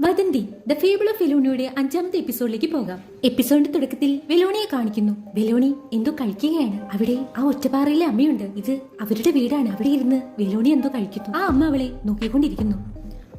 വദന്തി the fable of വെലോണിയുടെ അഞ്ചാമത്തെ എപ്പിസോഡിലേക്ക് പോകാം. എപ്പിസോഡിന്റെ തുടക്കത്തിൽ വെലോണിയെ കാണിക്കുന്നു. വെലോണി എന്തോ കഴിക്കുകയാണ്. അവിടെ ആ ഒറ്റപ്പാറയിലെ അമ്മയുണ്ട്. ഇത് അവരുടെ വീടാണ്. അവിടെ ഇരുന്ന് വെലോണി എന്തോ കഴിക്കുന്നു. ആ അമ്മ അവളെ നോക്കിക്കൊണ്ടിരിക്കുന്നു.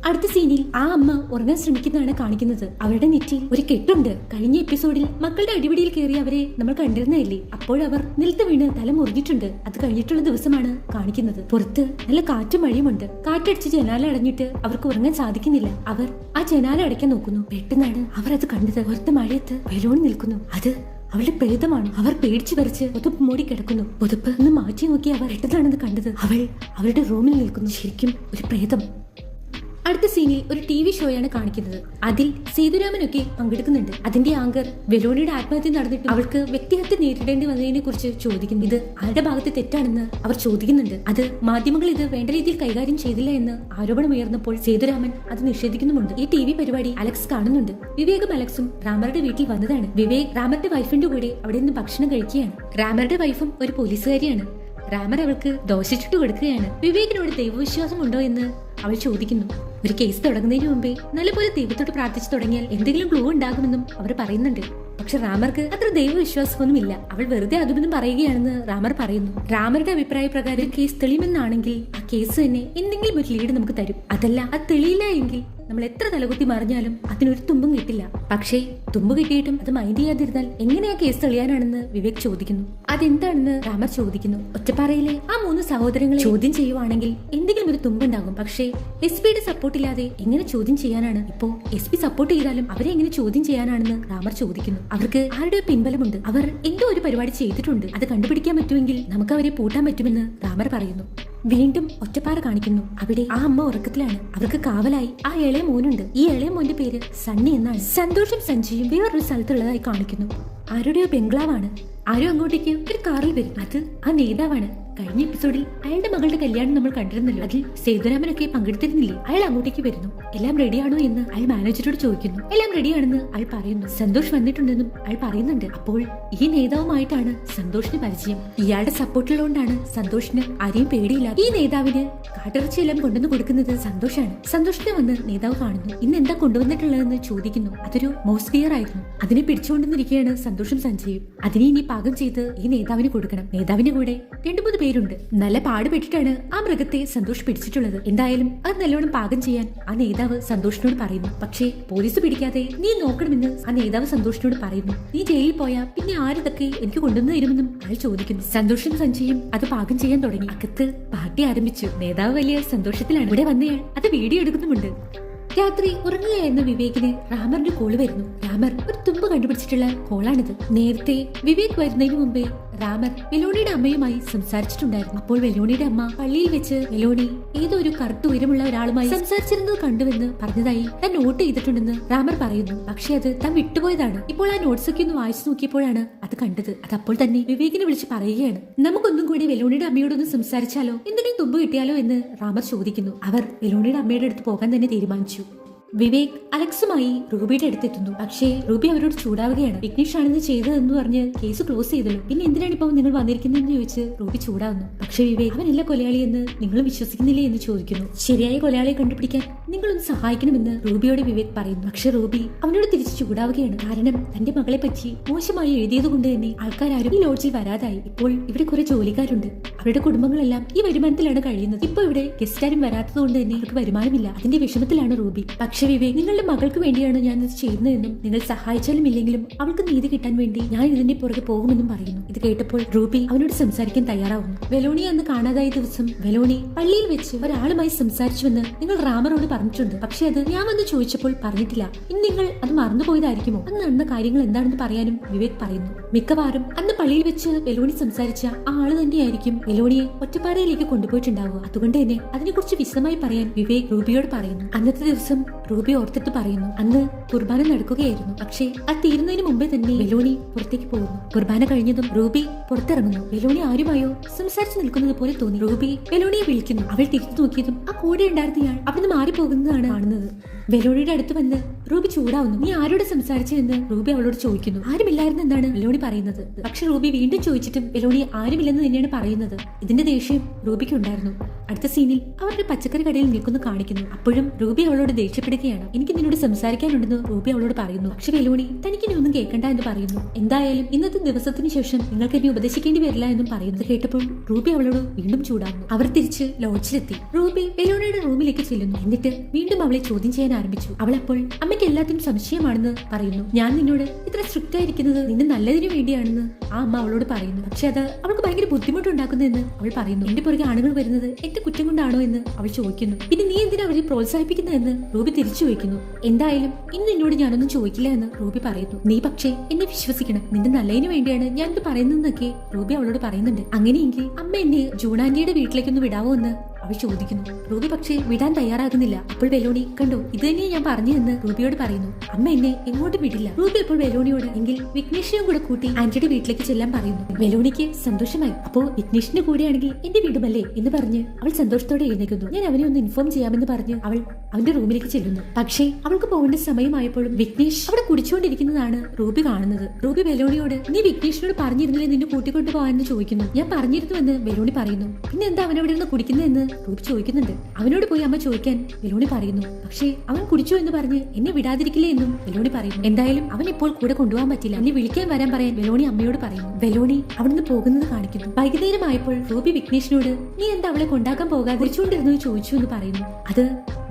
അടുത്ത സീനിൽ ആ അമ്മ ഉറങ്ങാൻ ശ്രമിക്കുന്നതാണ് കാണിക്കുന്നത്. അവരുടെ നെറ്റിയിൽ ഒരു കെട്ടുണ്ട്. കഴിഞ്ഞ എപ്പിസോഡിൽ മക്കളുടെ അടിപിടിയിൽ കയറി അവരെ നമ്മൾ കണ്ടിരുന്നതല്ലേ? അപ്പോഴവർ നിലത്ത് വീണ് തല മുറിഞ്ഞിട്ടുണ്ട്. അത് കഴിഞ്ഞിട്ടുള്ള ദിവസമാണ് കാണിക്കുന്നത്. പുറത്ത് നല്ല കാറ്റും മഴയുമുണ്ട് കാറ്റടിച്ച് ജനാല അടഞ്ഞിട്ട് അവർക്ക് ഉറങ്ങാൻ സാധിക്കുന്നില്ല. അവർ ആ ജനാല അടയ്ക്കാൻ നോക്കുന്നു. പെട്ടെന്നാണ് അവർ അത് കണ്ടത്. പുറത്ത് മഴയത്ത് വെലോണി നിൽക്കുന്നു. അത് അവളുടെ പ്രേതമാണ്. അവർ പേടിച്ചു പറിച്ച് പുതുപ്പ് മൂടി കിടക്കുന്നു. പുതുപ്പ് ഒന്ന് മാറ്റി നോക്കി അവർ എട്ടതാണെന്ന് കണ്ടത്. അവൾ അവരുടെ റൂമിൽ നിൽക്കുന്നു. ശരിക്കും ഒരു പ്രേതം. അടുത്ത സീനിൽ ഒരു ടി വി ഷോയാണ് കാണിക്കുന്നത്. അതിൽ സേതുരാമനൊക്കെ പങ്കെടുക്കുന്നുണ്ട്. അതിന്റെ ആങ്കർ വെലോണിയുടെ ആത്മഹത്യ നടന്നിട്ട് അവൾക്ക് വ്യക്തിഹത്യ നേരിടേണ്ടി വന്നതിനെ കുറിച്ച് ചോദിക്കുന്നു ഇത് ആരുടെ ഭാഗത്ത് തെറ്റാണെന്ന് അവർ ചോദിക്കുന്നുണ്ട്. അത് മാധ്യമങ്ങൾ ഇത് വേണ്ട രീതിയിൽ കൈകാര്യം ചെയ്തില്ല എന്ന് ആരോപണമുയർന്നപ്പോൾ സേതുരാമൻ അത് നിഷേധിക്കുന്നുമുണ്ട്. ഈ ടി വി പരിപാടി അലക്സ് കാണുന്നുണ്ട്. വിവേകും അലക്സും റാമറുടെ വീട്ടിൽ വന്നതാണ്. വിവേക് റാമറുടെ വൈഫിന്റെ കൂടെ അവിടെ നിന്ന് ഭക്ഷണം കഴിക്കുകയാണ്. റാമറുടെ വൈഫും ഒരു പോലീസുകാരിയാണ്. റാമർ അവൾക്ക് ദോശ ചുട്ടു കൊടുക്കുകയാണ്. വിവേകിനോട് ദൈവവിശ്വാസം ഉണ്ടോ എന്ന് അവൾ ചോദിക്കുന്നു. ഒരു കേസ് തുടങ്ങുന്നതിന് മുമ്പേ നല്ലപോലെ ദൈവത്തോട് പ്രാർത്ഥിച്ചു തുടങ്ങിയാൽ എന്തെങ്കിലും ക്ലൂ ഉണ്ടാകുമെന്നും അവർ പറയുന്നുണ്ട്. പക്ഷെ റാമർക്ക് അത്ര ദൈവവിശ്വാസമൊന്നും ഇല്ല അവൾ വെറുതെ അതുമെന്നും പറയുകയാണെന്ന് റാമർ പറയുന്നു. റാമറുടെ അഭിപ്രായ പ്രകാരം കേസ് തെളിയുമെന്നാണെങ്കിൽ ആ കേസ് തന്നെ എന്തെങ്കിലും ഒരു ലീഡ് നമുക്ക് തരും. അതല്ല അത് തെളിയില്ല എങ്കിൽ നമ്മൾ എത്ര തലകുത്തി മറിഞ്ഞാലും അതിനൊരു തുമ്പും കിട്ടില്ല. പക്ഷേ തുമ്പ് കിട്ടിയിട്ടും അത് മൈൻഡ് ചെയ്യാതിരുന്നാൽ എങ്ങനെയാ കേസ് തെളിയാനാണെന്ന് വിവേക് ചോദിക്കുന്നു. അതെന്താണെന്ന് രാമർ ചോദിക്കുന്നു. ഒറ്റപ്പാറയിലെ ആ മൂന്ന് സഹോദരങ്ങളെ ചോദ്യം ചെയ്യുവാണെങ്കിൽ എന്തെങ്കിലും ഒരു തുമ്പുണ്ടാകും. പക്ഷേ എസ് പിയുടെ സപ്പോർട്ട് ഇല്ലാതെ എങ്ങനെ ചോദ്യം ചെയ്യാനാണ്? ഇപ്പോ എസ് പി സപ്പോർട്ട് ചെയ്താലും അവരെ എങ്ങനെ ചോദ്യം ചെയ്യാനാണെന്ന് രാമർ ചോദിക്കുന്നു. അവർക്ക് ആരുടെ പിൻബലമുണ്ട്? അവർ എന്തോ ഒരു പരിപാടി ചെയ്തിട്ടുണ്ട്. അത് കണ്ടുപിടിക്കാൻ പറ്റുമെങ്കിൽ നമുക്ക് അവരെ പൂട്ടാൻ പറ്റുമെന്ന് രാമർ പറയുന്നു. വീണ്ടും ഒറ്റപ്പാറ കാണിക്കുന്നു. അവിടെ ആ അമ്മ ഉറക്കത്തിലാണ്. അവർക്ക് കാവലായി. ആ ഇളയ മോനുണ്ട്. ഈ ഇളയ മോന്റെ പേര് സണ്ണി എന്നാണ്. സന്തോഷം സഞ്ജയും വേറൊരു സ്ഥലത്തുള്ളതായി കാണിക്കുന്നു. ആരുടെയോ ബംഗ്ലാവാണ്. ആരും അങ്ങോട്ടേക്ക് ഒരു കാറിൽ വരും. അത് ആ നേതാവാണ്. കഴിഞ്ഞ എപ്പിസോഡിൽ അയാളുടെ മകളുടെ കല്യാണം നമ്മൾ കണ്ടിരുന്നല്ലോ. അതിൽ സേതുരാമനൊക്കെ പങ്കെടുത്തിരുന്നില്ലേ? അയാൾ അങ്ങോട്ടേക്ക് വരുന്നു. എല്ലാം റെഡിയാണോ എന്ന്? അയാൾ മാനേജറോട് ചോദിക്കുന്നു. എല്ലാം റെഡിയാണെന്ന് അയാൾ പറയുന്നു. സന്തോഷ് വന്നിട്ടുണ്ടെന്നും അയാൾ പറയുന്നുണ്ട്. അപ്പോൾ ഈ നേതാവുമായിട്ടാണ് സന്തോഷിന് പരിചയം. ഇയാളുടെ സപ്പോർട്ടുള്ളതുകൊണ്ടാണ് സന്തോഷിന് ആരെയും പേടിയില്ല ഈ നേതാവിന് കാട്ടിറച്ചിയെല്ലാം കൊണ്ടുവന്ന് കൊടുക്കുന്നത് സന്തോഷാണ്. സന്തോഷിനെ വന്ന് നേതാവ് കാണുന്നു. ഇന്ന് എന്താ കൊണ്ടുവന്നിട്ടുള്ളതെന്ന് ചോദിക്കുന്നു. അതൊരു മോസ്ഫിയർ ആയിരുന്നു. അതിനെ പിടിച്ചുകൊണ്ടിരിക്കുകയാണ് സന്തോഷം സഞ്ജയും. അതിനെ ഇനി പാകം ചെയ്ത് ഈ നേതാവിന് കൊടുക്കണം. നേതാവിന്റെ കൂടെ രണ്ടു മൂന്ന് പേരുണ്ട്. നല്ല പാടുപെട്ടിട്ടാണ് ആ മൃഗത്തെ സന്തോഷ് പിടിച്ചിട്ടുള്ളത്. എന്തായാലും അത് നല്ലോണം പാകം ചെയ്യാൻ ആ നേതാവ് സന്തോഷിനോട് പറയുന്നു. പക്ഷേ പോലീസ് പിടിക്കാതെ നീ നോക്കണമെന്ന് ആ നേതാവ് സന്തോഷിനോട് പറയുന്നു. നീ ജയിലിൽ പോയാ പിന്നെ ആരിതൊക്കെ എനിക്ക് കൊണ്ടുവന്നു തരുമെന്നും അയാൾ ചോദിക്കുന്നു. സന്തോഷം സഞ്ജയും അത് പാകം ചെയ്യാൻ തുടങ്ങി. അകത്ത് പാർട്ടി ആരംഭിച്ചു. നേതാവ് വലിയ സന്തോഷത്തിലാണ്. ഇവിടെ വന്നയാൾ അത് വീഡിയോ എടുക്കുന്നുമുണ്ട്. രാത്രി ഉറങ്ങുകയായിരുന്ന വിവേകിന് റാമറിന്റെ കോൾ വരുന്നു. രാമർ ഒരു തുമ്പ് കണ്ടുപിടിച്ചിട്ടുള്ള കോളാണിത്. നേരത്തെ വിവേക് വരുന്നതിന് മുമ്പേ രാമർ വെലോണിയുടെ അമ്മയുമായി സംസാരിച്ചിട്ടുണ്ടായിരുന്നു. അപ്പോൾ വെലോണിയുടെ അമ്മ പള്ളിയിൽ വെച്ച് വെലോണി ഏതോ ഒരു കറുത്ത ഉയരമുള്ള ഒരാളുമായി സംസാരിച്ചിരുന്നത് കണ്ടുവെന്ന് പറഞ്ഞതായി താൻ നോട്ട് ചെയ്തിട്ടുണ്ടെന്ന് രാമർ പറയുന്നു. പക്ഷേ അത് താൻ വിട്ടുപോയതാണ്. ഇപ്പോൾ ആ നോട്ട്സ് ഒക്കെ ഒന്ന് വായിച്ചു നോക്കിയപ്പോഴാണ് അത് കണ്ടത്. അത് അപ്പോൾ തന്നെ വിവേകിനെ വിളിച്ച് പറയുകയാണ്. നമുക്കൊന്നും കൂടി വെലോണിയുടെ അമ്മയോടൊന്ന് സംസാരിച്ചാലോ? എന്തെങ്കിലും തുമ്പ് കിട്ടിയാലോ? എന്ന് രാമർ ചോദിക്കുന്നു. അവർ വെലോണിയുടെ അമ്മയുടെ അടുത്ത് പോകാൻ തന്നെ തീരുമാനിച്ചു. വിവേക് അലക്സുമായി റൂബിയുടെ അടുത്തെത്തുന്നു. പക്ഷേ റൂബി അവരോട് ചൂടാവുകയാണ്. വിഘ്നേഷ് ആണെന്ന് ചെയ്തതെന്ന് പറഞ്ഞ് കേസ് ക്ലോസ് ചെയ്തല്ലോ. പിന്നെ എന്തിനാണ് ഇപ്പോൾ നിങ്ങൾ വന്നിരിക്കുന്നതെന്ന് ചോദിച്ച് റൂബി ചൂടാവുന്നു. പക്ഷേ വിവേക് അവനല്ല കൊലയാളി എന്ന് നിങ്ങൾ വിശ്വസിക്കുന്നില്ലേ എന്ന് ചോദിക്കുന്നു. ശരിയായ കൊലയാളിയെ കണ്ടുപിടിക്കാൻ നിങ്ങളൊന്ന് സഹായിക്കണമെന്ന് റൂബിയോട് വിവേക് പറയുന്നു. പക്ഷെ റൂബി അവനോട് തിരിച്ച് ചൂടാവുകയാണ്. കാരണം തന്റെ മകളെ പറ്റി മോശമായി എഴുതിയത് കൊണ്ട് തന്നെ ആൾക്കാരും ഈ ലോഡ്ജിൽ വരാതായി. ഇപ്പോൾ ഇവിടെ കുറെ ജോലിക്കാരുണ്ട്. അവരുടെ കുടുംബങ്ങളെല്ലാം ഈ വരുമാനത്തിലാണ് കഴിയുന്നത്. ഇപ്പോൾ ഇവിടെ ഗസ്റ്റ് ആരും വരാത്തത് കൊണ്ട് തന്നെ അവർക്ക് വരുമാനമില്ല. അതിന്റെ വിഷമത്തിലാണ് റൂബി. പക്ഷെ വിവേക് നിങ്ങളുടെ മകൾക്ക് വേണ്ടിയാണ് ഞാൻ ഇത് ചെയ്യുന്നതെന്നും നിങ്ങൾ സഹായിച്ചാലും ഇല്ലെങ്കിലും അവൾക്ക് നീതി കിട്ടാൻ വേണ്ടി ഞാൻ ഇതിന്റെ പുറകെ പോകുമെന്നും പറയുന്നു. ഇത് കേട്ടപ്പോൾ റൂബി അവനോട് സംസാരിക്കാൻ തയ്യാറാവുന്നു. വെലോണി അന്ന് കാണാതായ ദിവസം വെലോണി പള്ളിയിൽ വെച്ച് ഒരാളുമായി സംസാരിച്ചുവെന്ന് നിങ്ങൾ റാമറോട് പറഞ്ഞിട്ടുണ്ട്. പക്ഷെ അത് ഞാൻ വന്ന് ചോദിച്ചപ്പോൾ പറഞ്ഞിട്ടില്ല. ഇനി നിങ്ങൾ അത് മറന്നുപോയതായിരിക്കുമോ? അന്ന് നടന്ന കാര്യങ്ങൾ എന്താണെന്ന് പറയാനും വിവേക് പറയുന്നു. മിക്കവാറും അന്ന് പള്ളിയിൽ വെച്ച് വെലോണി സംസാരിച്ച ആ ആൾ തന്നെയായിരിക്കും വെലോണിയെ ഒറ്റപ്പാറയിലേക്ക് കൊണ്ടുപോയിട്ടുണ്ടാവുക. അതുകൊണ്ട് തന്നെ അതിനെക്കുറിച്ച് വിശദമായി പറയാൻ വിവേക് റൂബിയോട് പറയുന്നു. അന്നത്തെ ദിവസം റൂബി ഓർത്തിട്ട് പറയുന്നു. അന്ന് കുർബാന നടക്കുകയായിരുന്നു. പക്ഷേ അത് തീരുന്നതിന് മുമ്പേ തന്നെ ബലോണി പുറത്തേക്ക് പോകുന്നു. കുർബാന കഴിഞ്ഞതും റൂബി പുറത്തിറങ്ങുന്നു. ബലോണി ആരുമായോ സംസാരിച്ചു നിൽക്കുന്നത് പോലെ തോന്നി. റൂബി ബലോണിയെ വിളിക്കുന്നു. അവൾ തിരിച്ചു നോക്കിയതും ആ കൂടെ ഉണ്ടായിരുന്നയാൾ അവിടുന്ന് മാറിപ്പോകുന്നതാണ് കാണുന്നത്. വെലോണിയുടെ അടുത്ത് വന്ന് റൂബി ചൂടാവുന്നു. നീ ആരോട് സംസാരിച്ചു? എന്ന് റൂബി അവളോട് ചോദിക്കുന്നു. ആരുമില്ലായിരുന്നു എന്നാണ് വെലോണി പറയുന്നത്. പക്ഷെ റൂബി വീണ്ടും ചോദിച്ചിട്ടും വെലോണി ആരുമില്ലെന്ന് തന്നെയാണ് പറയുന്നത്. ഇതിന്റെ ദേഷ്യം റൂബിക്ക് ഉണ്ടായിരുന്നു. അടുത്ത സീനിൽ അവരുടെ പച്ചക്കറി കടയിൽ നിൽക്കുന്നു കാണിക്കുന്നു. അപ്പോഴും റൂബി അവളോട് ദേഷ്യപ്പെടുകയാണ്. എനിക്ക് നിന്നോട് സംസാരിക്കാനുണ്ടെന്ന് റൂബി അവളോട് പറയുന്നു. പക്ഷെ വെലോണി തനിക്ക് ഇനി ഒന്നും കേൾക്കണ്ട എന്ന് പറയുന്നു. എന്തായാലും ഇന്നത്തെ ദിവസത്തിന് ശേഷം നിങ്ങൾക്ക് എന്നെ ഉപദേശിക്കേണ്ടി വരില്ല എന്നും പറയുന്നത് കേട്ടപ്പോൾ റൂബി അവളോട് വീണ്ടും ചൂടാകുന്നു അവർ തിരിച്ച് ലോഡ്ജിലെത്തി. റൂബി വെലോണിയുടെ റൂമിലേക്ക് ചെല്ലുന്നു. എന്നിട്ട് വീണ്ടും അവളെ ചോദ്യം ചെയ്യാൻ ആരംഭിച്ചു. അവൾ അപ്പോൾ അമ്മയ്ക്ക് എല്ലാത്തിനും സംശയമാണെന്ന് പറയുന്നു. ഞാൻ നിന്നോട് ഇത്ര സ്ട്രിക്റ്റ് ആയിരിക്കുന്നത് നിന്റെ നല്ലതിനു വേണ്ടിയാണെന്ന് ആ അമ്മ അവളോട് പറയുന്നു. പക്ഷെ അത് അവൾക്ക് ഭയങ്കര ബുദ്ധിമുട്ടുണ്ടാക്കുന്നതെന്ന് അവൾ പറയുന്നു. എന്റെ പുറകെ ആണുങ്ങൾ വരുന്നത് എന്റെ കുറ്റം കൊണ്ടാണോ എന്ന് അവൾ ചോദിക്കുന്നു. പിന്നെ നീ എന്തിനാ അവരെ പ്രോത്സാഹിപ്പിക്കുന്നതെന്ന് റൂബി തിരിച്ചു ചോദിക്കുന്നു. എന്തായാലും ഇന്ന് നിന്നോട് ഞാനൊന്നും ചോദിക്കില്ല എന്ന് റൂബി പറയുന്നു. നീ പക്ഷേ എന്നെ വിശ്വസിക്കണം. നിന്റെ നല്ലതിനു വേണ്ടിയാണ് ഞാൻ ഇത് പറയുന്നതെന്നൊക്കെ റൂബി അവളോട് പറയുന്നുണ്ട്. അങ്ങനെയെങ്കിൽ അമ്മ എന്നെ ജൂണാന്റിയുടെ വീട്ടിലേക്കൊന്ന് വിടാവോ എന്ന് അവൾ ചോദിക്കുന്നു റൂബി പക്ഷേ വിടാൻ തയ്യാറാകുന്നില്ല. അപ്പോൾ വെലോണി കണ്ടോ ഇത് തന്നെയാ ഞാൻ പറഞ്ഞു എന്ന് റൂബിയോട് പറയുന്നു. അമ്മ എന്നെ എങ്ങോട്ടും വിടില്ല. റൂബി അപ്പോൾ വെലോണിയോട് എങ്കിൽ വിഘ്നേഷിനെയും കൂടെ കൂട്ടി ആന്റിയുടെ വീട്ടിലേക്ക് ചെല്ലാൻ പറയുന്നു. വെലോണിക്ക് സന്തോഷമായി. അപ്പോ വിഘ്നേഷിന്റെ കൂടെയാണെങ്കിൽ എന്റെ വീടുമല്ലേ? എന്ന് പറഞ്ഞ് അവൾ സന്തോഷത്തോടെ എഴുന്നേക്കുന്നു ഞാൻ അവനെ ഒന്ന് ഇൻഫോം ചെയ്യാമെന്ന് പറഞ്ഞ് അവൾ അവന്റെ റൂമിലേക്ക് ചെല്ലുന്നു. പക്ഷേ അവൾക്ക് പോകേണ്ട സമയമായപ്പോഴും വിഘ്നേഷ് അവിടെ കുടിച്ചുകൊണ്ടിരിക്കുന്നതാണ് റൂബി കാണുന്നത്. റൂബി വെലോണിയോട് നീ വിഘ്നേഷിനോട് പറഞ്ഞിരുന്നില്ലേ നിന്നെ കൂട്ടിക്കൊണ്ടു പോകാൻ ചോദിക്കുന്നു. ഞാൻ പറഞ്ഞിരുന്നു എന്ന് വെലോണി പറയുന്നു. പിന്നെന്താ അവൻ നിന്ന് കുടിക്കുന്നതെന്ന്? റൂബി ചോദിക്കുന്നുണ്ട്. അവനോട് പോയി അമ്മ ചോദിക്കാൻ വെലോണി പറയുന്നു. പക്ഷേ അവൻ കുടിച്ചു എന്ന് പറഞ്ഞ് എന്നെ വിടാതിരിക്കില്ലേ എന്നും വെലോണി പറയുന്നു. എന്തായാലും അവൻ ഇപ്പോൾ കൂടെ കൊണ്ടുപോകാൻ പറ്റില്ല. എന്നെ വിളിക്കാൻ വരാൻ പറയാൻ വെലോണി അമ്മയോട് പറയുന്നു. വെലോണി അവിടുന്ന് പോകുന്നത് കാണിക്കുന്നു. വൈകുന്നേരമായപ്പോൾ റൂബി വിഘ്നേഷിനോട് നീ എന്താ അവളെ കൊണ്ടാക്കാൻ പോകാതെ? കുടിച്ചുകൊണ്ടിരുന്നു ചോദിച്ചു എന്ന് പറയുന്നു. അത്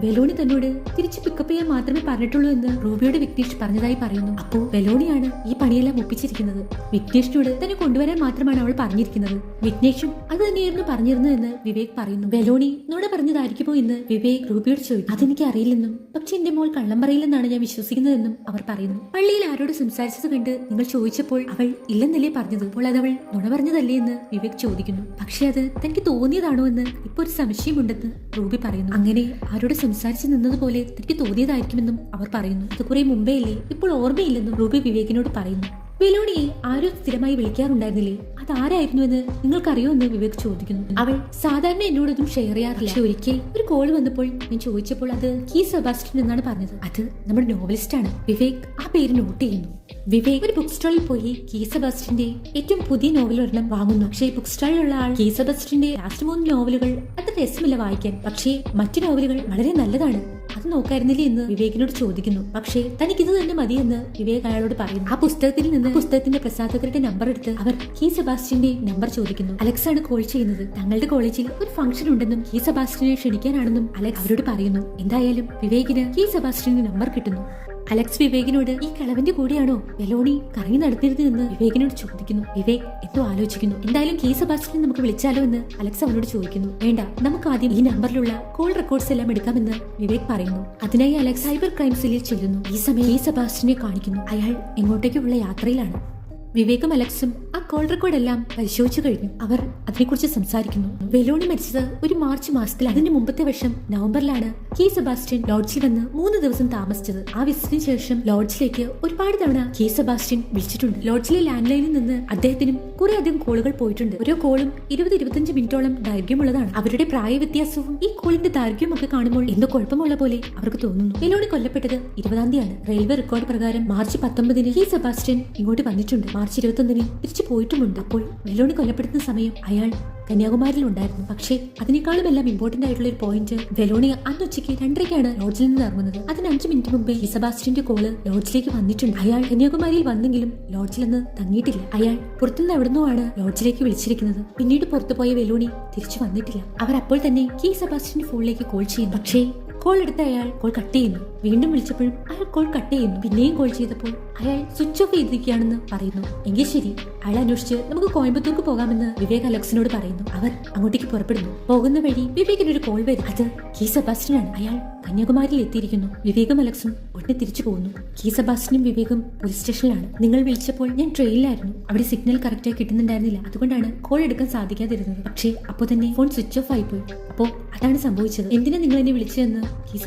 വെലോണി തന്നോട് തിരിച്ച് പിക്കപ്പ് ചെയ്യാൻ മാത്രമേ പറഞ്ഞിട്ടുള്ളൂ എന്ന് റൂബിയോട് വിഘ്നേഷ് പറഞ്ഞതായി പറയുന്നു. അപ്പോ വെലോണിയാണ് ഈ പണിയെല്ലാം ഒപ്പിച്ചിരിക്കുന്നത്. വിഘ്നേഷിനോട് തന്നെ കൊണ്ടുവരാൻ മാത്രമാണ് അവൾ പറഞ്ഞിരിക്കുന്നത്. വിഘ്നേഷും അത് തന്നെയായിരുന്നു പറഞ്ഞിരുന്നതെന്ന് വിവേക് പറയുന്നു. വെലോണി നോട് പറഞ്ഞതായിരിക്കുമോ എന്ന് വിവേക് റൂബിയോട് ചോദിക്കും അതെനിക്ക് അറിയില്ലെന്നും പക്ഷെ എന്റെ മോൾ കള്ളം പറയില്ലെന്നാണ് ഞാൻ വിശ്വസിക്കുന്നതെന്നും അവർ പറയുന്നു. പള്ളിയിൽ ആരോട് സംസാരിച്ചത് കണ്ട് നിങ്ങൾ ചോദിച്ചപ്പോൾ അവൾ ഇല്ലെന്നല്ലേ പറഞ്ഞത്? അപ്പോൾ അത് അവൾ നുണ പറഞ്ഞതല്ലേ എന്ന് വിവേക് ചോദിക്കുന്നു. പക്ഷെ അത് തനിക്ക് തോന്നിയതാണോ എന്ന് ഇപ്പൊ ഒരു സംശയമുണ്ടെന്ന് റൂബി പറയുന്നു. അങ്ങനെ ആരോട് സംസാരിച്ച് നിന്നതുപോലെ തനിക്ക് തോന്നിയതായിരിക്കുമെന്നും അവർ പറയുന്നു. അത് കുറെ മുമ്പേ അല്ലേ ഇപ്പോൾ ഓർമ്മയില്ലെന്നും റൂബി വിവേകിനോട് പറയുന്നു. വെലോണിയെ ആരോ സ്ഥിരമായി വിളിക്കാറുണ്ടായിരുന്നില്ലേ? അതാരായിരുന്നു എന്ന് നിങ്ങൾക്കറിയോ എന്ന് വിവേക് ചോദിക്കുന്നു. അവൾ സാധാരണ എന്നോടൊന്നും ഷെയർ ചെയ്യാറില്ല. പക്ഷെ ഒരിക്കൽ ഒരു കോൾ വന്നപ്പോൾ ഞാൻ ചോദിച്ചപ്പോൾ അത് കീ സെബാസ്റ്റ്യൻ എന്നാണ് പറഞ്ഞത്. അത് നമ്മുടെ നോവലിസ്റ്റ് ആണ്. വിവേക് ആ പേര് നോട്ട് ചെയ്യുന്നു. വിവേക് ഒരു ബുക്ക് സ്റ്റാളിൽ പോയി കീ സെബാസ്റ്റ്യന്റെ ഏറ്റവും പുതിയ നോവൽ ഒരെണ്ണം വാങ്ങുന്നു. പക്ഷേ ബുക്ക് സ്റ്റാളിലുള്ള ആൾ കീ സെബാസ്റ്റ്യന്റെ ലാസ്റ്റ് മൂന്ന് നോവലുകൾ അത്ര രസമില്ല വായിക്കാൻ. പക്ഷേ മറ്റു നോവലുകൾ വളരെ നല്ലതാണ്. അത് നോക്കായിരുന്നില്ലേ എന്ന് വിവേകിനോട് ചോദിക്കുന്നു. പക്ഷേ തനിക്ക് ഇത് തന്നെ മതിയെന്ന് വിവേക് അയാളോട് പറയുന്നു. ആ പുസ്തകത്തിൽ നിന്ന് പുസ്തകത്തിന്റെ പ്രസാധകരുടെ നമ്പർ എടുത്ത് അവർ കീ സെബാസ്റ്റ്യന്റെ നമ്പർ ചോദിക്കുന്നു. അലക്സ് ആണ് കോൾ ചെയ്യുന്നത്. തങ്ങളുടെ കോളേജിൽ ഒരു ഫംഗ്ഷൻ ഉണ്ടെന്നും കീ സെബാസ്റ്റ്യനെ ക്ഷണിക്കാനാണെന്നും അലക്സ് അവരോട് പറയുന്നു. എന്തായാലും വിവേകിന് കീ സെബാസ്റ്റ്യന്റെ നമ്പർ കിട്ടുന്നു. അലക്സ് വിവേകിനോട് ഈ കളവന്റെ കൂടെയാണോ മെലോണി കറങ്ങി നടത്തരുത് എന്ന് വിവേകിനോട് ചോദിക്കുന്നു. വിവേക് എന്തോ ആലോചിക്കുന്നു. എന്തായാലും കീ ബാസ്റ്റിനെ നമുക്ക് വിളിച്ചാലോ എന്ന് അലക്സ് അവനോട് ചോദിക്കുന്നു. വേണ്ട നമുക്ക് ആദ്യം ഈ നമ്പറിലുള്ള കോൾ റെക്കോർഡ്സ് എല്ലാം എടുക്കാമെന്ന് വിവേക് പറയുന്നു. അതിനായി അലക്സ് സൈബർ ക്രൈം സെല്ലിൽ ചെല്ലുന്നു. ഈ സമയം ഈ സെബാസ്റ്റ്യനെ കാണിക്കുന്നു. അയാൾ എങ്ങോട്ടേക്കുള്ള യാത്രയിലാണ്. വിവേകും അലക്സും ആ കോൾ റെക്കോർഡ് എല്ലാം പരിശോധിച്ചു കഴിഞ്ഞു. അവർ അതിനെക്കുറിച്ച് സംസാരിക്കുന്നു. വെലോണി മരിച്ചത് ഒരു മാർച്ച് മാസത്തിൽ അതിന്റെ മുമ്പത്തെ വർഷം നവംബറിലാണ് കെ സെബാസ്റ്റ്യൻ ലോഡ്ജിൽ വന്ന് മൂന്ന് ദിവസം താമസിച്ചത്. ആ വിസിറ്റിന് ശേഷം ലോഡ്ജിലേക്ക് ഒരുപാട് തവണ കെ സെബാസ്റ്റ്യൻ വിളിച്ചിട്ടുണ്ട്. ലോഡ്ജിലെ ലാൻഡ് ലൈനിൽ നിന്ന് അദ്ദേഹത്തിനും കുറെ അധികം കോളുകൾ പോയിട്ടുണ്ട്. ഓരോ കോളും ഇരുപത് ഇരുപത്തിയഞ്ച് മിനിറ്റോളം ദൈർഘ്യമുള്ളതാണ്. അവരുടെ പ്രായ വ്യത്യാസവും ഈ കോളിന്റെ ദൈർഘ്യം ഒക്കെ കാണുമ്പോൾ എന്തോ കുഴപ്പമുള്ള പോലെ അവർക്ക് തോന്നുന്നു. എന്നോട് കൊല്ലപ്പെട്ടത് ഇരുപതാം തീയതിയാണ്. റെയിൽവേ റെക്കോർഡ് പ്രകാരം മാർച്ച് പത്തൊമ്പതിന് ഈ സെബാസ്റ്റ്യൻ ഇങ്ങോട്ട് വന്നിട്ടുണ്ട്. മാർച്ച് ഇരുപത്തൊന്നിന് തിരിച്ചു പോയിട്ടുമുണ്ട്. അപ്പോൾ വെല്ലോണി കൊല്ലപ്പെടുന്ന സമയം അയാൾ കന്യാകുമാരിയിൽ ഉണ്ടായിരുന്നു പക്ഷേ അതിനേക്കാളും എല്ലാം ഇമ്പോർട്ടന്റ് ആയിട്ടുള്ള ഒരു പോയിന്റ് വെലോണിയ അന്ന് ഉച്ചയ്ക്ക് രണ്ടരയ്ക്കാണ് ലോഡ്ജിൽ നിന്ന് ഇറങ്ങുന്നത്. അതിന് അഞ്ച് മിനിറ്റ് മുമ്പേ ഇസബാസ്റ്റിന്റെ കോൾ ലോഡ്ജിലേക്ക് വന്നിട്ടുണ്ട്. അയാൾ കന്യാകുമാരിയിൽ വന്നെങ്കിലും ലോഡ്ജിൽ നിന്ന് തങ്ങിയിട്ടില്ല. അയാൾ പുറത്തുനിന്ന് എവിടുന്നോ ആണ് ലോഡ്ജിലേക്ക് വിളിച്ചിരിക്കുന്നത്. പിന്നീട് പുറത്തു പോയ വെലോണി തിരിച്ചു വന്നിട്ടില്ല. അവർ അപ്പോൾ തന്നെ കീ സെബാസ്റ്റിന്റെ ഫോണിലേക്ക് കോൾ ചെയ്യുന്നു. പക്ഷേ കോൾ എടുത്ത അയാൾ കോൾ കട്ട് ചെയ്യുന്നു. വീണ്ടും വിളിച്ചപ്പോഴും അയാൾ കോൾ കട്ട് ചെയ്യുന്നു. പിന്നെയും കോൾ ചെയ്തപ്പോൾ അയാൾ സ്വിച്ച് ഓഫ് ചെയ്തിരിക്കുകയാണെന്ന് പറയുന്നു. എങ്കിൽ ശരി അയാൾ അന്വേഷിച്ച് നമുക്ക് കോയമ്പത്തൂർക്ക് പോകാമെന്ന് വിവേക് അലക്സിനോട് പറയുന്നു. അവർ അങ്ങോട്ടേക്ക് പുറപ്പെടുന്നു. പോകുന്ന വഴി വിവേകിന് ഒരു കോൾ വരും. അത് കീ സെബാസ്റ്റ്യൻ അയാൾ കന്യാകുമാരിയിൽ എത്തിയിരിക്കുന്നു. വിവേകും അലക്സും ഉടനെ തിരിച്ചു പോകുന്നു. കീ സെബാസ്റ്റ്യനും വിവേകും പോലീസ് സ്റ്റേഷനിലാണ്. നിങ്ങൾ വിളിച്ചപ്പോൾ ഞാൻ ട്രെയിനിലായിരുന്നു. അവിടെ സിഗ്നൽ കറക്റ്റായി കിട്ടുന്നുണ്ടായിരുന്നില്ല. അതുകൊണ്ടാണ് കോൾ എടുക്കാൻ സാധിക്കാതിരുന്നത്. പക്ഷേ അപ്പോൾ തന്നെ ഫോൺ സ്വിച്ച് ഓഫ് ആയിപ്പോയി. അപ്പോൾ അതാണ് സംഭവിച്ചത്. എന്തിനാ നിങ്ങൾ എന്നെ വിളിച്ചതെന്ന് കീ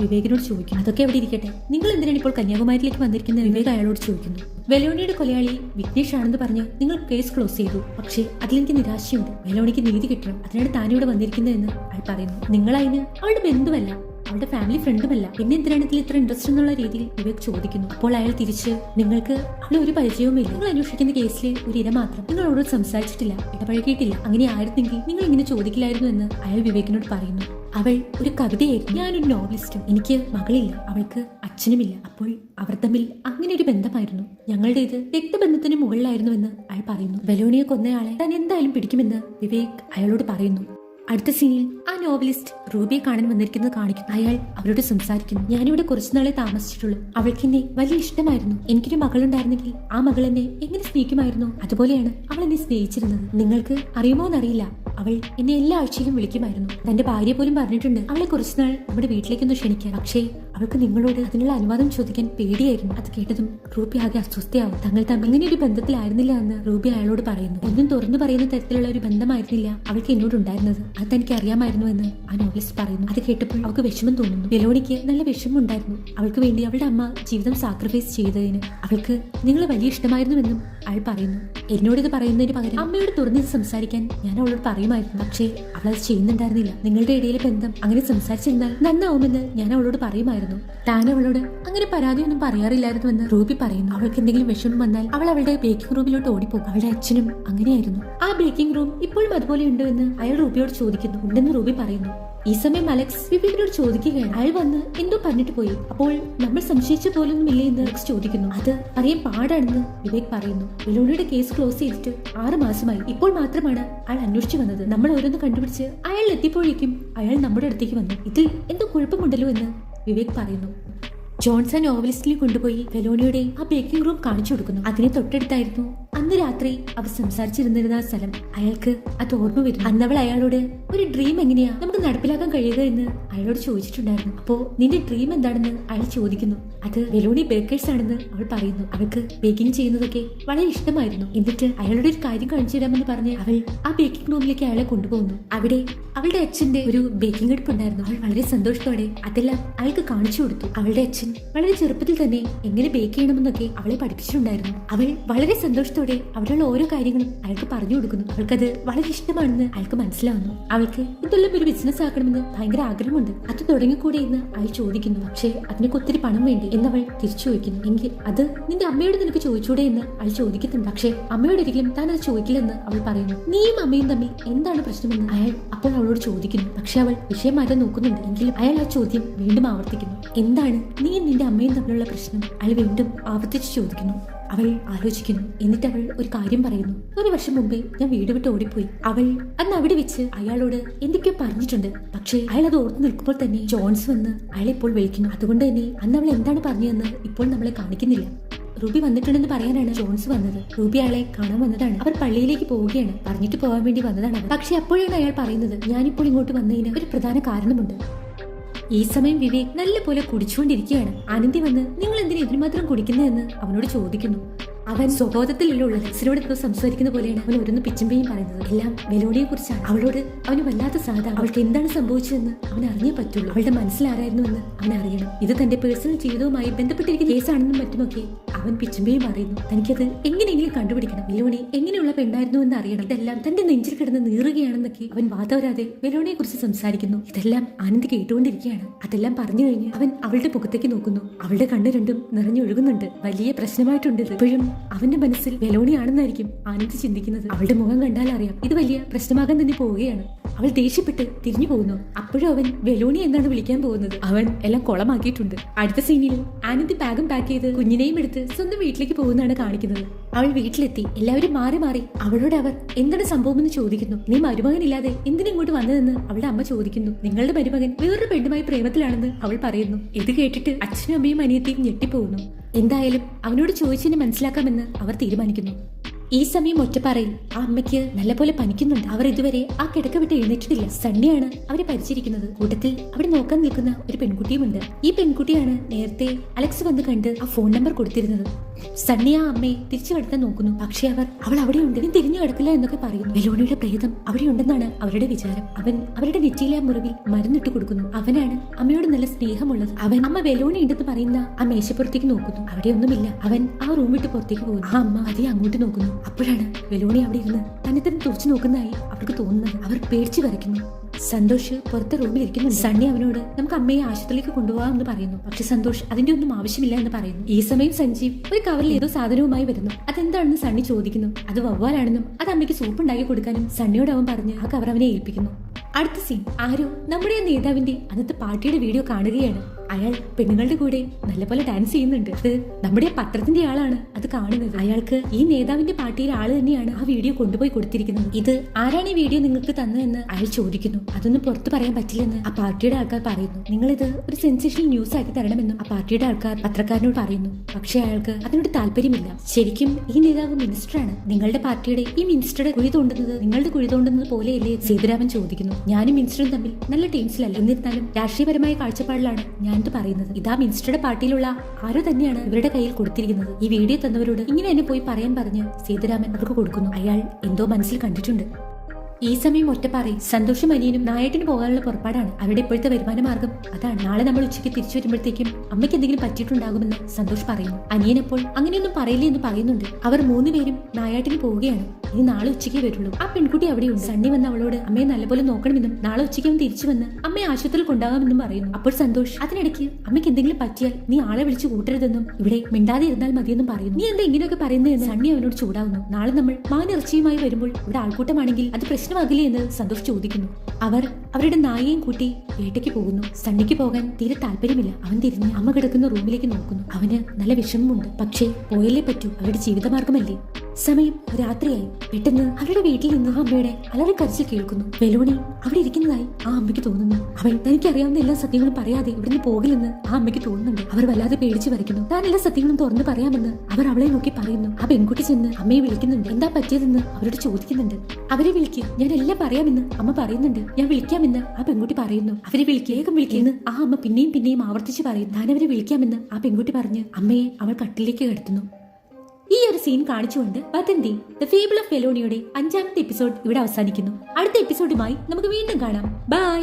വിവേകിനോട് ചോദിക്കുന്നു അതൊക്കെ എവിടെ ഇരിക്കട്ടെ? നിങ്ങൾ എന്തിനാണ് ഇപ്പോൾ കന്യാകുമാരിയിലേക്ക് വന്നിരിക്കുന്നത്? വിവേക് അയാളോട് ചോദിക്കുന്നു. വെലോണിയുടെ കൊലയാളി വിഘ്നേഷ് ആണെന്ന് പറഞ്ഞ് നിങ്ങൾ കേസ് ക്ലോസ് ചെയ്തു. പക്ഷേ അതിലെനിക്ക് നിരാശയുണ്ട്. വെലോണിക്ക് നീതി കിട്ടണം. അതിനാണ് താനിവിടെ വന്നിരിക്കുന്നതെന്ന് അയാൾ പറയുന്നു. നിങ്ങൾ അതിന് അവളുടെ ബന്ധുവല്ല. അവളുടെ ഫാമിലി ഫ്രണ്ടുമല്ല പിന്നെ എന്തിനാണ് ഇതിൽ ഇത്ര ഇൻട്രസ്റ്റ് എന്നുള്ള രീതിയിൽ? വിവേക് ചോദിക്കുന്നു. അപ്പോൾ അയാൾ തിരിച്ച് നിങ്ങൾക്ക് അവിടെ ഒരു പരിചയവുമില്ല. നിങ്ങൾ അന്വേഷിക്കുന്ന കേസിൽ ഒരു ഇര മാത്രം. നിങ്ങളോട് സംസാരിച്ചിട്ടില്ല. ഇടപഴകിയിട്ടില്ല. അങ്ങനെ ആയിരുന്നെങ്കിൽ നിങ്ങൾ ഇങ്ങനെ ചോദിക്കില്ലായിരുന്നു എന്ന് അയാൾ വിവേകിനോട് പറയുന്നു. അവൾ ഒരു കവിതയായിരുന്നു ഞാനൊരു നോവലിസ്റ്റും എനിക്ക് മകളില്ല അവൾക്ക് അച്ഛനുമില്ല അപ്പോൾ അവർ തമ്മിൽ അങ്ങനെ ഒരു ബന്ധമായിരുന്നു. ഞങ്ങളുടെ ഇത് രക്തബന്ധത്തിന് മുകളിലായിരുന്നുവെന്ന് അയാൾ പറയുന്നു. വെലോണിയെ കൊന്നയാളെ താൻ എന്തായാലും പിടിക്കുമെന്ന് വിവേക് അയാളോട് പറയുന്നു. അടുത്ത സീനിൽ ആ നോവലിസ്റ്റ് റൂബിയെ കാണാൻ വന്നിരിക്കുന്നത് കാണിക്കുന്നു. അയാൾ അവരോട് സംസാരിക്കുന്നു. ഞാനിവിടെ കുറച്ചുനാളെ താമസിച്ചിട്ടുള്ളൂ. അവൾക്ക് എന്നെ വലിയ ഇഷ്ടമായിരുന്നു. എനിക്കൊരു മകളുണ്ടായിരുന്നെങ്കിൽ ആ മകൾ എന്നെ എങ്ങനെ സ്നേഹിക്കുമായിരുന്നു? അതുപോലെയാണ് അവൾ എന്നെ സ്നേഹിച്ചിരുന്നത്. നിങ്ങൾക്ക് അറിയുമോ എന്നറിയില്ല അവൾ എന്നെ എല്ലാ ആഴ്ചയിലും വിളിക്കുമായിരുന്നു. തന്റെ ഭാര്യ പോലും പറഞ്ഞിട്ടുണ്ട് അവളെ കുറച്ചുനാൾ നമ്മുടെ വീട്ടിലേക്കൊന്ന് ക്ഷണിക്കാൻ. പക്ഷേ അവൾക്ക് നിങ്ങളോട് അതിനുള്ള അനുവാദം ചോദിക്കാൻ പേടിയായിരുന്നു. അത് കേട്ടതും റൂബി ആകെ അസ്വസ്ഥയാവും. തങ്ങൾ തമ്മിൽ ഇങ്ങനെ ഒരു ബന്ധത്തിലായിരുന്നില്ല എന്ന് റൂബി അയാളോട് പറയുന്നു. ഒന്നും തുറന്നു പറയുന്ന തരത്തിലുള്ള ഒരു ബന്ധമായിരുന്നില്ല അവൾക്ക് എന്നോട് ഉണ്ടായിരുന്നത്. അത് തനിക്ക് അറിയാമായിരുന്നു എന്ന് ആ നോവലിസ്റ്റ് പറയുന്നു. അത് കേട്ടപ്പോൾ അവൾക്ക് വിഷമം തോന്നുന്നു. വെലോണിക്ക് നല്ല വിഷമം ഉണ്ടായിരുന്നു അവൾക്ക് വേണ്ടി അവളുടെ അമ്മ ജീവിതം സാക്രിഫൈസ് ചെയ്തതിന് അവൾക്ക് നിങ്ങളെ വലിയ ഇഷ്ടമായിരുന്നുവെന്നും അയാൾ പറയുന്നു. എന്നോട് ഇത് പറയുന്നതിന് പകരം അമ്മയോട് തുറന്നിത് സംസാരിക്കാൻ ഞാൻ അവളോട് പറയുമായിരുന്നു. പക്ഷേ അവൾ അത് ചെയ്യുന്നുണ്ടായിരുന്നില്ല. നിങ്ങളുടെ ഇടയിലെ ബന്ധം അങ്ങനെ സംസാരിച്ചിരുന്നാൽ നന്നാവുമെന്ന് ഞാൻ അവളോട് പറയുമായിരുന്നു. താൻ അവളോട് അങ്ങനെ പരാതിയൊന്നും പറയാറില്ലായിരുന്നുവെന്ന് റൂബി പറയുന്നു. അവൾക്ക് എന്തെങ്കിലും വിഷമം വന്നാൽ അവൾ അവളുടെ ബേക്കിംഗ് റൂമിലോട്ട് ഓടിപ്പോകും. അവളുടെ അച്ഛനും അങ്ങനെയായിരുന്നു. ആ ബേക്കിംഗ് റൂം ഇപ്പോഴും അതുപോലെ ഉണ്ടോ എന്ന് അയാൾ റൂബിയോട് ചോദിക്കുന്നു. ഉണ്ടെന്ന് റൂബി പറയുന്നു. ഈ സമയം അലക്സ് വിവേകിനോട് ചോദിക്കുകയാണ്. അയാൾ വന്ന് എന്തോ പറഞ്ഞിട്ട് പോയി. അപ്പോൾ നമ്മൾ സംശയിച്ച പോലൊന്നുമില്ലേ എന്ന് അലക്സ് ചോദിക്കുന്നു. അത് അറിയാൻ പാടാണെന്ന് വിവേക് പറയുന്നു. വിലോണിയുടെ കേസ് ക്ലോസ് ചെയ്തിട്ട് ആറ് മാസമായി. ഇപ്പോൾ മാത്രമാണ് അയാൾ അന്വേഷിച്ചു വന്നത്. നമ്മൾ ഓരോന്ന് കണ്ടുപിടിച്ച് അയാൾ എത്തിയപ്പോഴേക്കും അയാൾ നമ്മുടെ അടുത്തേക്ക് വന്നു. ഇതിൽ എന്തോ കുഴപ്പമുണ്ടല്ലോ എന്ന് വിവേക് പറയുന്നു. ജോൺസൺ ഓവലിസ്റ്റിൽ കൊണ്ടുപോയി ഫെലോണിയുടെ ആ ബേക്കിംഗ് റൂം കാണിച്ചു കൊടുക്കുന്നു. അതിനെ തൊട്ടടുത്തായിരുന്നു അന്ന് രാത്രി അവർ സംസാരിച്ചിരുന്നിരുന്ന ആ സ്ഥലം അയാൾക്ക് അത് ഓർമ്മ വരും അന്നവൾ അയാളോട് ഒരു ഡ്രീം എങ്ങനെയാ? നമുക്ക് നടപ്പിലാക്കാൻ കഴിയുക എന്ന് അയാളോട് ചോദിച്ചിട്ടുണ്ടായിരുന്നു. അപ്പോ നിന്റെ ഡ്രീം എന്താണെന്ന് അയാൾ ചോദിക്കുന്നു. അത് വെലോണി ബേക്കേഴ്സ് ആണെന്ന് അവൾ പറയുന്നു. അവൾക്ക് ബേക്കിംഗ് ചെയ്യുന്നതൊക്കെ വളരെ ഇഷ്ടമായിരുന്നു. എന്നിട്ട് അയാളുടെ ഒരു കാര്യം കാണിച്ചു തരാമെന്ന് പറഞ്ഞ് അവൾ ആ ബേക്കിംഗ് റൂമിലേക്ക് അയാളെ കൊണ്ടുപോകുന്നു അവിടെ അവളുടെ അച്ഛന്റെ ഒരു ബേക്കിംഗ് അടുപ്പുണ്ടായിരുന്നു. അവൾ വളരെ സന്തോഷത്തോടെ അതെല്ലാം അയാൾക്ക് കാണിച്ചു കൊടുത്തു. അവളുടെ അച്ഛൻ വളരെ ചെറുപ്പത്തിൽ തന്നെ എങ്ങനെ ബേക്ക് ചെയ്യണമെന്നൊക്കെ അവളെ പഠിപ്പിച്ചിട്ടുണ്ടായിരുന്നു. അവൾ വളരെ സന്തോഷത്തോടെ അവിടെയുള്ള ഓരോ കാര്യങ്ങളും അയാൾക്ക് പറഞ്ഞു കൊടുക്കുന്നു. അവൾക്കത് വളരെ ഇഷ്ടമാണെന്ന് അയാൾക്ക് മനസ്സിലാവുന്നു. അവൾക്ക് ഇതെല്ലാം ഒരു ബിസിനസ് ആക്കണമെന്ന് ഭയങ്കര ആഗ്രഹമുണ്ട്. അത് തുടങ്ങിക്കൂടെ എന്ന് അയാൾ ചോദിക്കുന്നു. പക്ഷേ അതിനൊക്കെ ഒത്തിരി പണം വേണ്ടി എന്നവൾ തിരിച്ചു ചോദിക്കുന്നു. എങ്കിൽ അത് നിന്റെ അമ്മയോട് നിനക്ക് ചോദിച്ചൂടെ എന്ന് അയാൾ ചോദിക്കുന്നുണ്ട്. പക്ഷേ അമ്മയോട് ഒരിക്കലും താൻ അത് ചോദിക്കില്ലെന്ന് അവൾ പറയുന്നു. നീയും അമ്മയും തമ്മിൽ എന്താണ് പ്രശ്നമെന്ന്? അയാൾ അപ്പോൾ അവളോട് ചോദിക്കുന്നു. പക്ഷെ അവൾ വിഷയം മാറ്റാൻ നോക്കുന്നുണ്ട്. എങ്കിലും അയാൾ ആ ചോദ്യം വീണ്ടും ആവർത്തിക്കുന്നു. എന്താണ് നീ നിന്റെ അമ്മയും തമ്മിലുള്ള പ്രശ്നം? അയാൾ വീണ്ടും ആവർത്തിച്ച് ചോദിക്കുന്നു. അവൾ ആലോചിക്കുന്നു. എന്നിട്ട് അവൾ ഒരു കാര്യം പറയുന്നു. ഒരു വർഷം മുമ്പേ ഞാൻ വീട് വിട്ട് ഓടിപ്പോയി. അവൾ അന്ന് അവിടെ വെച്ച് അയാളോട് എന്തൊക്കെയോ പറഞ്ഞിട്ടുണ്ട്. പക്ഷേ അയാൾ അത് ഓർത്ത് നിൽക്കുമ്പോൾ തന്നെ ജോൺസ് വന്ന് അയാളെ ഇപ്പോൾ വിളിക്കുന്നു. അതുകൊണ്ട് തന്നെ അന്ന് അവൾ എന്താണ് പറഞ്ഞതെന്ന് ഇപ്പോൾ നമ്മളെ കാണിക്കുന്നില്ല. റൂബി വന്നിട്ടുണ്ടെന്ന് പറയാനാണ് ജോൺസ് വന്നത്. റൂബി അയാളെ കാണാൻ വന്നതാണ്. അവർ പള്ളിയിലേക്ക് പോവുകയാണ്. പറഞ്ഞിട്ട് പോകാൻ വേണ്ടി വന്നതാണ്. പക്ഷെ അപ്പോഴാണ് അയാൾ പറയുന്നത് ഞാനിപ്പോൾ ഇങ്ങോട്ട് വന്നതിന് ഒരു പ്രധാന കാരണമുണ്ട്. ഈ സമയം വിവേക് നല്ലപോലെ കുടിച്ചുകൊണ്ടിരിക്കുകയാണ്. അനന്തി വന്ന് നിങ്ങൾ എന്തിനാ ഇതിന് മാത്രം കുടിക്കുന്നതെന്ന് അവനോട് ചോദിക്കുന്നു. അവൻ സ്വബോധത്തിലുള്ള ലക്സിനോട് എന്തോ സംസാരിക്കുന്ന പോലെയാണ് അവൻ ഓരോന്ന് പിച്ചമ്പയും പറയുന്നത്. എല്ലാം മെലോഡിയെ കുറിച്ചാണ് അവളോട് അവന് വല്ലാത്ത സാധ അവൾക്ക് എന്താണ് സംഭവിച്ചതെന്ന് അവൻ അറിഞ്ഞേ പറ്റുള്ളൂ. അവളുടെ മനസ്സിലാരായിരുന്നു എന്ന് അവൻ അറിയണം. ഇത് തന്റെ പേഴ്സണൽ ജീവിതവുമായി ബന്ധപ്പെട്ടിരിക്കുന്ന കേസാണെന്നും മറ്റുമൊക്കെ അവൻ പിച്ചുമ്പയും പറയുന്നു തനിക്കത് എങ്ങനെയെങ്കിലും കണ്ടുപിടിക്കണം? വെലോണി എങ്ങനെയുള്ള പെണ്ണായിരുന്നു എന്ന് അറിയണം. ഇതെല്ലാം തന്റെ നെഞ്ചിൽ കിടന്ന് നീറുകയാണെന്നൊക്കെ അവൻ വാതവരാതെ വെലോണിയെ കുറിച്ച് സംസാരിക്കുന്നു. ഇതെല്ലാം ആനന്ദ് കേട്ടുകൊണ്ടിരിക്കുകയാണ്. അതെല്ലാം പറഞ്ഞു കഴിഞ്ഞ് അവൻ അവളുടെ മുഖത്തേക്ക് നോക്കുന്നു. അവളുടെ കണ്ണ് രണ്ടും നിറഞ്ഞൊഴുകുന്നുണ്ട്. വലിയ പ്രശ്നമായിട്ടുണ്ട്. ഇപ്പോഴും അവന്റെ മനസ്സിൽ വെലോണിയാണെന്നായിരിക്കും ആനന്ദ് ചിന്തിക്കുന്നത്. അവളുടെ മുഖം കണ്ടാൽ അറിയാം ഇത് വലിയ പ്രശ്നമാകാൻ തന്നെ പോവുകയാണ്. അവൾ ദേഷ്യപ്പെട്ട് തിരിഞ്ഞു പോകുന്നു. അപ്പോഴും അവൻ വെലോണി എന്നാണ് വിളിക്കാൻ പോകുന്നത്. അവൻ എല്ലാം കുളമാക്കിയിട്ടുണ്ട്. അടുത്ത സീനിൽ ആനന്ദി ബാഗും പാക്ക് ചെയ്ത് കുഞ്ഞിനെയും എടുത്ത് സ്വന്തം വീട്ടിലേക്ക് പോകുന്നതാണ് കാണിക്കുന്നത്. അവൾ വീട്ടിലെത്തി. എല്ലാവരും മാറി മാറി അവളോട് അവർ എന്താണ് സംഭവം എന്ന് ചോദിക്കുന്നു. നീ മരുമകനില്ലാതെ ഇല്ലാതെ ഇങ്ങോട്ട് വന്നതെന്ന് അവളുടെ അമ്മ ചോദിക്കുന്നു. നിങ്ങളുടെ മരുമകൻ വേറൊരു പെണ്ണുമായി പ്രേമത്തിലാണെന്ന് അവൾ പറയുന്നു. ഇത് കേട്ടിട്ട് അച്ഛനും അമ്മയും അനിയത്തിയും ഞെട്ടിപ്പോകുന്നു. എന്തായാലും അവനോട് ചോദിച്ചതിനെ മനസ്സിലാക്കാമെന്ന് അവർ തീരുമാനിക്കുന്നു. ഈ സമയം ഒറ്റ പറയും. ആ അമ്മയ്ക്ക് നല്ലപോലെ പനിക്കുന്നുണ്ട്. അവർ ഇതുവരെ ആ കിടക്ക വിട്ട് എഴുന്നേറ്റിട്ടില്ല. സണ്ണിയാണ് അവരെ പരിചരിക്കുന്നത്. കൂട്ടത്തിൽ അവിടെ നോക്കാൻ നിൽക്കുന്ന ഒരു പെൺകുട്ടിയുമുണ്ട്. ഈ പെൺകുട്ടിയാണ് നേരത്തെ അലക്സ് വന്ന് കണ്ട് ആ ഫോൺ നമ്പർ കൊടുത്തിരുന്നത്. സണ്ണി ആ അമ്മയെ തിരിച്ചു കടത്താൻ നോക്കുന്നു. പക്ഷെ അവർ അവൾ അവിടെയുണ്ട് ഇനി തിരിഞ്ഞു കിടക്കില്ല എന്നൊക്കെ പറയുന്നു വെലോണിയുടെ പ്രേതം അവിടെ ഉണ്ടെന്നാണ് അവരുടെ വിചാരം. അവൻ അവരുടെ നെറ്റിയിലെ ആ മുറിവിൽ മരുന്നിട്ട് കൊടുക്കുന്നു. അവനാണ് അമ്മയോട് നല്ല സ്നേഹമുള്ളത്. അവൻ അമ്മ വെലോണി ഉണ്ടെന്ന് പറയുന്ന ആ മേശപ്പുറത്തേക്ക് നോക്കുന്നു. അവിടെ ഒന്നുമില്ല. അവൻ ആ റൂം വിട്ട് പുറത്തേക്ക് പോകുന്നു. ആ അമ്മ അതേ അങ്ങോട്ട് നോക്കുന്നു. അപ്പോഴാണ് വെലോണി അവിടെ ഇരുന്ന് തന്നെ തന്നെ തുറച്ചു നോക്കുന്നതായി അവർക്ക് തോന്നുന്നത്. അവർ പേടിച്ചു വരയ്ക്കുന്നു സന്തോഷ് പുറത്തെ റൂമിൽ ഇരിക്കുന്നു സണ്ണി അവനോട് നമുക്ക് അമ്മയെ ആശുപത്രിയിലേക്ക് കൊണ്ടുപോകാം എന്ന് പറയുന്നു. പക്ഷെ സന്തോഷ് അതിന്റെ ഒന്നും ആവശ്യമില്ല എന്ന് പറയുന്നു. ഈ സമയം സഞ്ജീവ് ഒരു കവറിൽ ഏതോ സാധനവുമായി വരുന്നു. അതെന്താണെന്ന് സണ്ണി ചോദിക്കുന്നു. അത് വവ്വാലാണെന്നും അത് അമ്മയ്ക്ക് സൂപ്പ് ഉണ്ടാക്കി കൊടുക്കാനും സണ്ണിയോട് അവൻ പറഞ്ഞ് ആ കവർ അവനെ ഏൽപ്പിക്കുന്നു. അടുത്ത സീൻ ആരോ നമ്മുടെ ആ നേതാവിന്റെ അന്നത്തെ പാർട്ടിയുടെ വീഡിയോ കാണുകയാണ്. അയാൾ പെണ്ണുങ്ങളുടെ കൂടെ നല്ലപോലെ ഡാൻസ് ചെയ്യുന്നുണ്ട്. അത് നമ്മുടെ പത്രത്തിന്റെ ആളാണ് അത് കാണുന്നത്. അയാൾക്ക് ഈ നേതാവിന്റെ പാർട്ടിയിലെ ആൾ തന്നെയാണ് ആ വീഡിയോ കൊണ്ടുപോയി കൊടുത്തിരിക്കുന്നത്. ഇത് ആരാണ് ഈ വീഡിയോ നിങ്ങൾക്ക് തന്നതെന്ന് അയാൾ ചോദിക്കുന്നു. അതൊന്നും പുറത്തു പറയാൻ പറ്റില്ലെന്ന് ആ പാർട്ടിയുടെ ആൾക്കാർ പറയുന്നു. നിങ്ങൾ ഇത് ഒരു സെൻസേഷണൽ ന്യൂസ് ആക്കി തരണമെന്നും ആ പാർട്ടിയുടെ ആൾക്കാർ പത്രക്കാരനോട് പറയുന്നു. പക്ഷേ അയാൾക്ക് അതിനോട് താല്പര്യമില്ല. ശരിക്കും ഈ നേതാവ് മിനിസ്റ്ററാണ് നിങ്ങളുടെ പാർട്ടിയുടെ ഈ മിനിസ്റ്ററുടെ കുഴി തോണ്ടുന്നത് നിങ്ങളുടെ കുഴി തോണ്ടുന്നത് പോലെയല്ലേ സേതുരാമൻ ചോദിക്കുന്നു. ഞാനും മിനിസ്റ്ററും തമ്മിൽ നല്ല ടീംസിലല്ല എന്നിരുന്നാലും രാഷ്ട്രീയപരമായ കാഴ്ചപ്പാടിലാണ് ഞാനിത് പറയുന്നത്. ഇതാ മിനിസ്റ്ററുടെ പാർട്ടിയിലുള്ള ആരോ തന്നെയാണ് ഇവരുടെ കയ്യിൽ കൊടുത്തിരിക്കുന്നത്. ഈ വീഡിയോ തന്നവരോട് ഇങ്ങനെ എന്നെ പോയി പറയാൻ പറഞ്ഞ് സീതാരാമൻ അവർക്ക് കൊടുക്കുന്നു. അയാൾ എന്തോ മനസ്സിൽ കണ്ടിട്ടുണ്ട്. ഈ സമയം ഒറ്റപ്പാറയിൽ സന്തോഷം അനിയനും നായട്ടിന് പോകാനുള്ള പുറപ്പാടാണ് അവരുടെ ഇപ്പോഴത്തെ വരുമാന മാർഗം. അതാണ് നാളെ നമ്മൾ ഉച്ചയ്ക്ക് തിരിച്ചു വരുമ്പോഴത്തേക്കും അമ്മയ്ക്ക് എന്തെങ്കിലും പറ്റിയിട്ടുണ്ടാകുമെന്ന് സന്തോഷ് പറയുന്നു. അനിയനപ്പോൾ അങ്ങനെയൊന്നും പറയില്ല എന്ന് പറയുന്നുണ്ട്. അവർ മൂന്നുപേരും നായാട്ടിന് പോവുകയാണ്. ഇനി നാളെ ഉച്ചയ്ക്ക് വരുള്ളൂ. ആ പെൺകുട്ടി അവിടെയുണ്ട്. സണ്ണി വന്ന് അവളോട് അമ്മയെ നല്ലപോലെ നോക്കണമെന്നും നാളെ ഉച്ചയ്ക്ക് അവൻ തിരിച്ചു വന്ന് അമ്മയെ ആശുപത്രിയിൽ കൊണ്ടാകാമെന്നും പറയുന്നു. അപ്പോൾ സന്തോഷ് അതിനിടയ്ക്ക് അമ്മയ്ക്ക് എന്തെങ്കിലും പറ്റിയാൽ നീ ആളെ വിളിച്ചു കൂട്ടരുതെന്നും ഇവിടെ മിണ്ടാതെ ഇരുന്നാൽ മതിയെന്നും പറയുന്നു. നീ എന്താ ഇങ്ങനെയൊക്കെ പറയുന്നതെന്ന് സണ്ണി അവനോട് ചൂടാവുന്നു. നാളെ നമ്മൾ മാനിറച്ചിയുമായി വരുമ്പോൾ ഇവിടെ ആൾക്കൂട്ടമാണെങ്കിൽ അത് പ്രശ്നമാകില്ലേ എന്ന് സന്തോഷ് ചോദിക്കുന്നു. അവർ അവരുടെ നായയും കൂട്ടി വേട്ടയ്ക്ക് പോകുന്നു. സണ്ണിക്ക് പോകാൻ തീരെ താല്പര്യമില്ല. അവൻ തിരിഞ്ഞ് അമ്മ കിടക്കുന്ന റൂമിലേക്ക് നോക്കുന്നു. അവന് നല്ല വിഷമമുണ്ട്. പക്ഷേ പോയല്ലേ പറ്റൂ. അവരുടെ ജീവിതമാർഗമല്ലേ? സമയം രാത്രിയായി. പെട്ടെന്ന് അവരുടെ വീട്ടിൽ നിന്ന് അമ്മയുടെ അലറിക്കരച്ചിൽ കേൾക്കുന്നു. വെലോണി അവിടെ ഇരിക്കുന്നതായി ആ അമ്മയ്ക്ക് തോന്നുന്നു. അവൾ തനിക്കറിയാവുന്ന എല്ലാ സത്യങ്ങളും പറയാതെ ഇവിടുന്ന് പോകില്ലെന്ന് ആ അമ്മയ്ക്ക് തോന്നുന്നുണ്ട്. അവർ വല്ലാതെ പേടിച്ച് വരയ്ക്കുന്നു. താൻ എല്ലാ സത്യങ്ങളും തുറന്നു പറയാമെന്ന് അവർ അവളെ നോക്കി പറയുന്നു. ആ പെൺകുട്ടി ചെന്ന് അമ്മയെ വിളിക്കുന്നുണ്ട്. എന്താ പറ്റിയതെന്ന് അവരോട് ചോദിക്കുന്നുണ്ട്. അവരെ വിളിക്കുക ഞാൻ എല്ലാം പറയാമെന്ന് അമ്മ പറയുന്നുണ്ട്. ഞാൻ വിളിക്കാമെന്ന് ആ പെൺകുട്ടി പറയുന്നു. അവരെ വിളിക്കുക വിളിക്കുന്നു ആ അമ്മ പിന്നെയും പിന്നെയും ആവർത്തിച്ച് പറയും താൻ അവരെ വിളിക്കാമെന്ന് ആ പെൺകുട്ടി പറഞ്ഞ് അമ്മയെ അവൾ കട്ടിലേക്ക് കിടത്തുന്നു. ഈ ഒരു സീൻ കാണിച്ചുകൊണ്ട് വതന്തി ദ ഫേബിൾ ഓഫ് ഫെലോണിയുടെ അഞ്ചാമത്തെ എപ്പിസോഡ് ഇവിടെ അവസാനിക്കുന്നു. അടുത്ത എപ്പിസോഡുമായി നമുക്ക് വീണ്ടും കാണാം. ബൈ